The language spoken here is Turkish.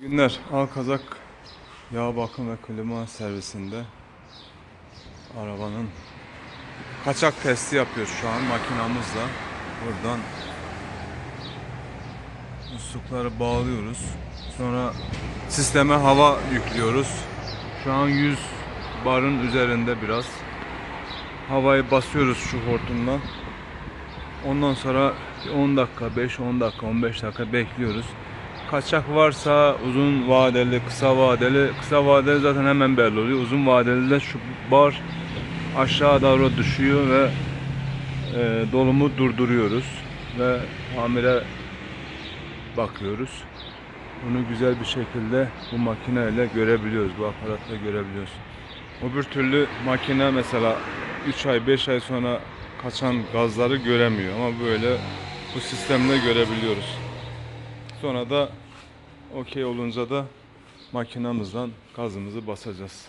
Günler. Alkazak yağ bakım ve klima servisinde arabanın kaçak testi yapıyoruz şu an makinamızla. Buradan muslukları bağlıyoruz. Sonra sisteme hava yüklüyoruz. Şu an 100 barın üzerinde biraz. Havayı basıyoruz şu hortumdan. Ondan sonra bir 10 dakika, 5-10 dakika, 15 dakika bekliyoruz. Kaçak varsa uzun vadeli, kısa vadeli, kısa vadeli zaten hemen belli oluyor. Uzun vadeli de şu bar aşağı doğru düşüyor ve e, dolumu durduruyoruz ve hamile bakıyoruz. Bunu güzel bir şekilde bu makineyle görebiliyoruz, bu aparatla görebiliyoruz. Öbür türlü makine mesela 3 ay 5 ay sonra kaçan gazları göremiyor ama böyle bu sistemle görebiliyoruz. Sonra da okey olunca da makinamızdan gazımızı basacağız.